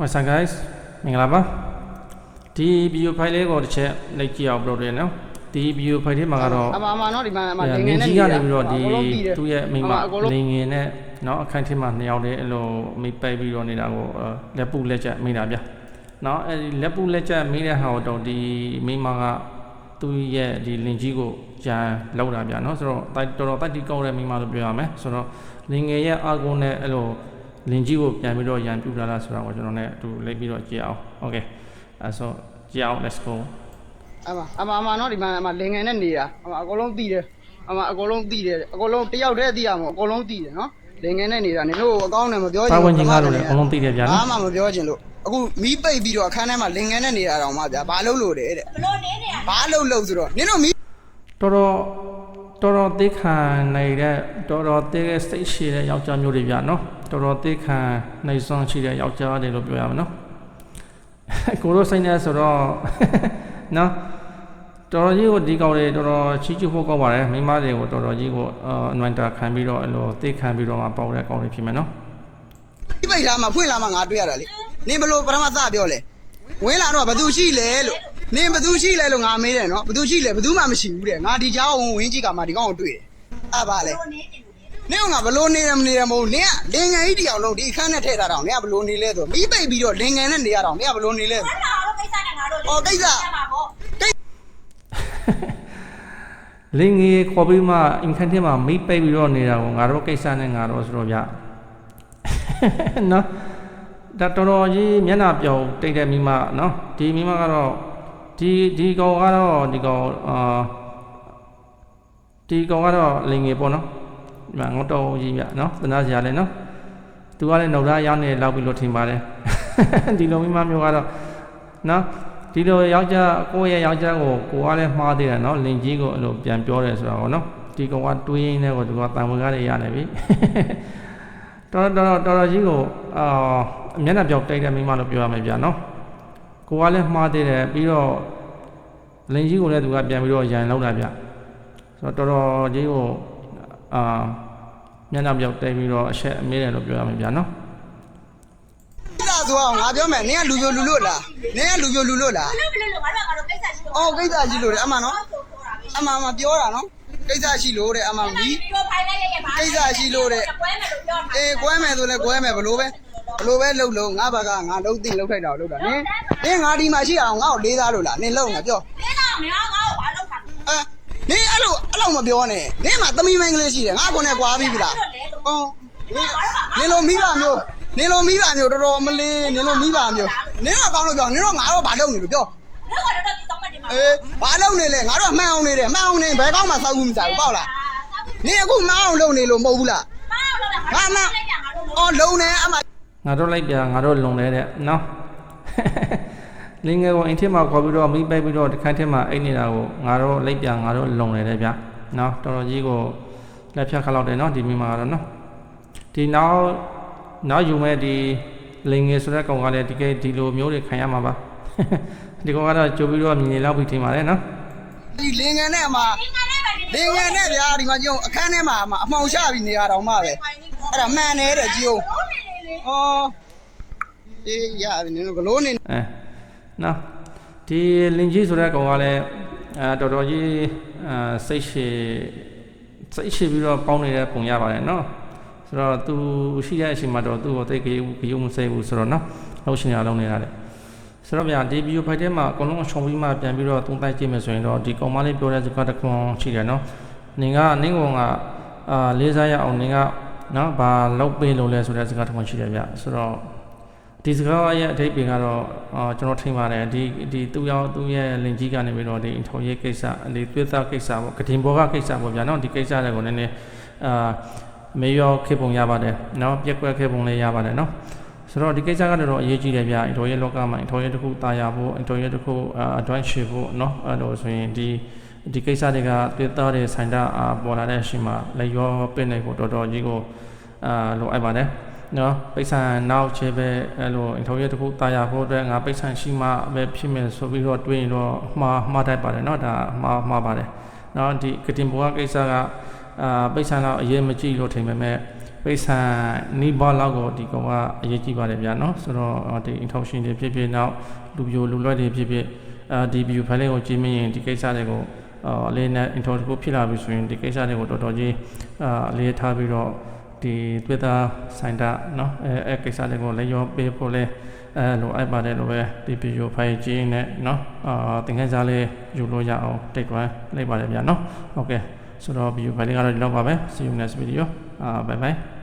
What's up guys မင်္ဂလာပါဒီ video file လေးကိုတစ်ချက်လိုက်ကြည့်အောင် upload ရနော်ဒီ video file ထဲမှာကတော့အမအမနော်ဒီမှာအမနေငယ်နဲ့ကြီးကနေပြီးတော့ဒီသူ့ရဲ့မိမနေငယ်နဲ့နော်အခန်းထဲမှာနှစ်ယောက်တည်းအဲ့လိုမိပိုက်ပြီးတော့နေတာကိုလက်ပုလက်ချက်မိတာဗျနော်အဲ့ဒီလက်ပုလက်ချက်မိတဲ့ဟာတော့ဒီမိမကသူ့ရဲ့ဒီလင်ကြီးကိုကြံလောက်တာဗျနော်ဆိုတော့တော်တော်တိုက်တိကောက်တဲ့မိမလို့ပြောရမယ်ဆိုတော့လင်ငယ်ရဲ့အာဂုံနဲ့အဲ့လို လင်ကြီးကိုပြန်ပြီးတော့ရန်ပြူလာလားဆိုတော့ကျွန်တော်နဲ့အတူလိုက်ပြီးတော့ကြည့်အောင်โอเคအဲ့ဆိုကြည့်အောင် let's go အမအမအမနော်ဒီမှာအမလင်ငယ်နဲ့နေတာအမအကုန်လုံးတည်တယ်အမအကုန်လုံးတည်တယ်အကုန်လုံးတယောက်တည်းတည်ရမှာအကုန်လုံးတည်တယ်နော်လင်ငယ်နဲ့နေတာနင်တို့အကောင်းနဲ့မပြောချင် တာဝန်ချင်းကားလို့လည်းအကုန်လုံးသိတယ်ဗျာနော် ဘာမှမပြောချင်လို့အခုမီးပိတ်ပြီးတော့အခန်းထဲမှာလင်ငယ်နဲ့နေတာတော့မှဗျာဘာလုပ်လို့တဲ့တဲ့ ဘလို့နေနေရ ဘာလုပ်လို့ဆိုတော့နင်တို့မီး တော်တော်တော်တော်သိခံနေတဲ့တော်တော်သိတဲ့စိတ်ရှိတဲ့ယောက်ျားမျိုးတွေဗျာနော် တော်တော်သိခံနိုင်စွမ်းရှိတဲ့ယောက်ျားတွေလို့ပြောရမှာနော်ကိုရိုစိတ်နဲ့ဆိုတော့ နော်တော်တော်ကြီးကိုဒီကောင်တွေတော်တော်ချီးကျူးဖို့ကောက်ပါတယ်မိန်းမတွေကိုတော်တော်ကြီးကိုအနွန်တာခံပြီးတော့အဲ့လိုသိခံပြီးတော့မှပေါက်တဲ့ကောင်တွေဖြစ်မယ်နော် မီးပိတ်လာမှဖွင့်လာမှငါတွေ့ရတာလေနင်ဘလို့ပထမစပြောလဲဝင်လာတော့ဘသူရှိလဲလို့နင်ဘသူရှိလဲလို့ငါမေးတယ်နော်ဘသူရှိလဲဘသူမှမရှိဘူးတဲ့ငါဒီเจ้าဝင်ဝင်ကြည့်ကမှဒီကောင်ကိုတွေ့တယ်အဲ့ပါလေ ဘလို့ နေနေလို့နေနင်ကငါဘလို့နေရမနေရမဟုတ်နင်ကလင်ငယ်ကြီးတယောက်လုံးဒီအခန်းနဲ့ထည့်ထားတော့နင်ကဘလို့နေလဲဆိုမိပိတ်ပြီးတော့လင်ငယ်နဲ့နေရတော့နင်ကဘလို့နေလဲဘာလာတော့ကိစ္စနဲ့ငါတို့အော်ကိစ္စမှာပေါ့လင်းငယ်ခေါ်ပြီးမှအင်ခန်းထဲမှာမိတ်ပိတ်ပြီးတော့နေတာကိုငါတို့ကိစ္စနဲ့ငါတို့ဆိုတော့ဗျနော်ဒါတော်တော်ကြီးမျက်နှာပြောင်တိတ်တဲ့မိမနော်ဒီမိမကတော့ဒီဒီကောင်ကတော့ဒီကောင်အာဒီကောင်ကတော့လင်းငယ်ပေါ့နော် ဒီမှာငေါတော်ကြီးဗျနော်သနာစရာလည်းနော်သူကလည်းနှုတ်သားရောက်နေလောက်ပြီလို့ထင်ပါတယ်ဒီလိုမိမမျိုးကတော့နော်ဒီလိုယောက်ျားကိုယ့်ရဲ့ယောက်ျားကိုကိုကလည်းမှားသေးတယ်နော်လင်ကြီးကိုအဲ့လိုပြန်ပြောတယ်ဆိုတာပေါ့နော်ဒီကောင်ကတွေးရင်းနဲ့ကိုသူကတန်ဝင်ကားတွေရနေပြီတော်တော်တော်တော်ကြီးကိုအာမျက်နှာပြောက်တိုက်တဲ့မိမလို့ပြောရမယ်ဗျာနော်ကိုကလည်းမှားသေးတယ်ပြီးတော့လင်ကြီးကိုလည်းသူကပြန်ပြီးတော့ရန်လောက်တာဗျဆိုတော့တော်တော်ကြီးကို အာမျက်နှာပြောက်တိုက်ပြီးတော့အချက်အမေးတယ်လို့ပြောရမယ်ဗျာနော်ကိစ္စဆိုအောင်ငါပြောမယ်နင်ကလူပြိုလူလို့လားနင်ကလူပြိုလူလို့လားဘလို့ဘလို့ငါတို့ငါတို့ကိစ္စရှိလို့အော်ကိစ္စရှိလို့တဲ့အမှန်နော်အမှန်မှပြောတာနော်ကိစ္စရှိလို့တဲ့အမှန်မီးဒီလိုဖိုင်လိုက်ရဲ့ဘာကွဲမယ်လို့ပြောတာအေးကွဲမယ်ဆိုလဲကွဲမယ်ဘလို့ပဲဘလို့ပဲလှုပ်လို့ငါဘက်ကငါလှုပ်သိလှုပ်ထိုက်တာလှုပ်တာနင်နင်ငါဒီမှာရှိအောင်ငါ့ကိုလေးသားလို့လားနင်လှုပ်နေပြောနင်းတော့မင်းငါ့ကိုဘာလုပ်တာအဲ နင်အဲ့လိုအဲ့လိုမပြောနဲ့နင်မှာသမီးမင်းကလေးရှိတယ်ငါခုနဲ့ကွာပြီးပြီလားအော်နင်လိုမိဘမျိုးနင်လိုမိဘမျိုးတော်တော်မလေးနင်လိုမိဘမျိုးနင်ကကောင်းလို့ပြောနင်တို့ငါတော့ဘာလုပ်နေလို့ပြောငါကတော့ဒီတော့မဒီမှာအေးဘာလုပ်နေလဲငါတို့မှန်အောင်နေတယ်မှန်အောင်နေဘယ်ကောင်းမှစောက်ဘူးမစားဘူးပေါ့လားနင်အခုမှန်အောင်လုပ်နေလို့မဟုတ်ဘူးလားမအောင်လို့ငါငါမှလိုက်ရငါတို့အော်လုံနေအမငါတို့လိုက်ပြငါတို့လုံလဲတဲ့နော် လင်းငယ်ကိုအိမ်ထဲမှာခေါ်ပြီးတော့မိပိုက်ပြီးတော့တခန်းထဲမှာအိတ်နေတာကိုငါတို့လိုက်ပြငါတို့လုံလဲတဲ့ဗျနော်တော်တော်ကြီးကိုလက်ဖြတ်ခါလောက်တယ်နော်ဒီမိမကတော့နော်ဒီနောက်နောက်ယူမဲ့ဒီလင်းငယ်ဆိုတဲ့ကောင်ကလည်းဒီကဲဒီလိုမျိုးတွေခံရမှာပါဒီကောင်ကတော့ကြိုပြီးတော့မြင်နေလောက်ပြီးထင်ပါတယ်နော်ဒီလင်ငယ်နဲ့အမဒီငါနဲ့ပဲဒီလင်ငယ်နဲ့ဗျာဒီမှာကြည့်အောင်အခန်းထဲမှာအမအမှောင်ချပြီးနေရတော့မှပဲအဲ့ဒါမှန်နေတဲ့ကြည့်အောင်ဟုတ်နေလေဩအေးရတယ်နင်တို့ဘလို့နေအဲ နော်ဒီလင်ကြီးဆိုတဲ့ကောင်ကလည်းအဲတော်တော်ကြီးအဲစိတ်ရှည်စိတ်ရှည်ပြီးတော့ပေါင်းနေတဲ့ပုံရပါတယ်နော်ဆိုတော့သူရှိတဲ့အချိန်မှာတော့သူ့ကိုတိတ်ကြီးဘီယုံမစိဘူးဆိုတော့နော်လှုပ်ရှင်ရလုံးနေတာလေဆိုတော့ဗျာဒီဗီဒီယိုဖိုက်ထဲမှာအကုန်လုံးအချုံပြီးမှပြန်ပြီးတော့သုံးသပ်ကြည့်မယ်ဆိုရင်တော့ဒီကောင်မလေးပြောတဲ့စကားတစ်ခုရှိတယ်နော်နင်ကနင်းကောင်ကအာလေးစားရအောင်နင်ကနော်ဘာလောက်ပေးလို့လဲဆိုတဲ့စကားတစ်ခုရှိတယ်ဗျဆိုတော့ ဒီစကားရဲ့အဓိပ္ပာယ်ကတော့အာကျွန်တော်ထင်ပါတယ်ဒီဒီသူရောက်သူရဲ့လင်ကြီးကနေပြီးတော့ဒီထောင်ရေးကိစ္စဒီသွေးသားကိစ္စပေါ့ကတင်ဘောကကိစ္စပေါ့ဗျာနော်ဒီကိစ္စတွေကိုနည်းနည်းအာမေယောခေပုံရပါတယ်နော်ပြက်ကွက်ခေပုံလည်းရပါတယ်နော်ဆိုတော့ဒီကိစ္စကတော့အရေးကြီးတယ်ဗျာအထော်ရဲ့လောကမှာအထော်ရဲ့တစ်ခုတာယာဖို့အထော်ရဲ့တစ်ခုအဒွိုင်းရှိဖို့နော်အဲ့လိုဆိုရင်ဒီဒီကိစ္စတွေကသွေးသားတွေဆိုင်တာအာပေါ်လာတဲ့အချိန်မှာလည်းရောပင့်နေဖို့တော်တော်ကြီးကိုအာလိုအပ်ပါတယ် နော်ပိဿံနောက်ချေပဲအဲ့လိုအထုံးရတစ်ခုတာယာဖို့အတွက်ငါပိဿံရှိမှပဲဖြစ်မယ်ဆိုပြီးတော့တွေးရင်တော့မှားမှားတတ်ပါတယ်နော်ဒါမှားမှားပါတယ်နော်ဒီကတင်ဘောကကိစ္စကအာပိဿံလောက်အရေးမကြီးလို့ထင်ပေမဲ့ပိဿံနိဗ္ဗာန်လောက်ကိုဒီကောင်ကအရေးကြီးပါတယ်ဗျာနော်ဆိုတော့ဒီအထုံးရှင်တွေဖြစ်ဖြစ်နောက်လူပြိုလူလွှဲတွေဖြစ်ဖြစ်အာဒီ view file ကိုကြည့်မြင်ရင်ဒီကိစ္စတွေကိုအလေးနဲ့ intro တစ်ခုဖြစ်လာပြီဆိုရင်ဒီကိစ္စတွေကိုတော်တော်ကြီးအာလေးထားပြီးတော့ ဒီ Twitter ဆိုင်တာနော်အဲအဲကိစ္စတွေကိုလည်းရောပေးဖို့လဲအဲလိုအပ်ပါတယ်လို့ပဲဒီ video file ကြည့်နေနော်အာသင်ခန်းစာလေးယူလို့ရအောင်တိတ်တွန်းလိုက်ပါတယ်ဗျာနော် okay ဆိုတော့ video file လေးကတော့ဒီလောက်ပါပဲ see you next video အာ bye bye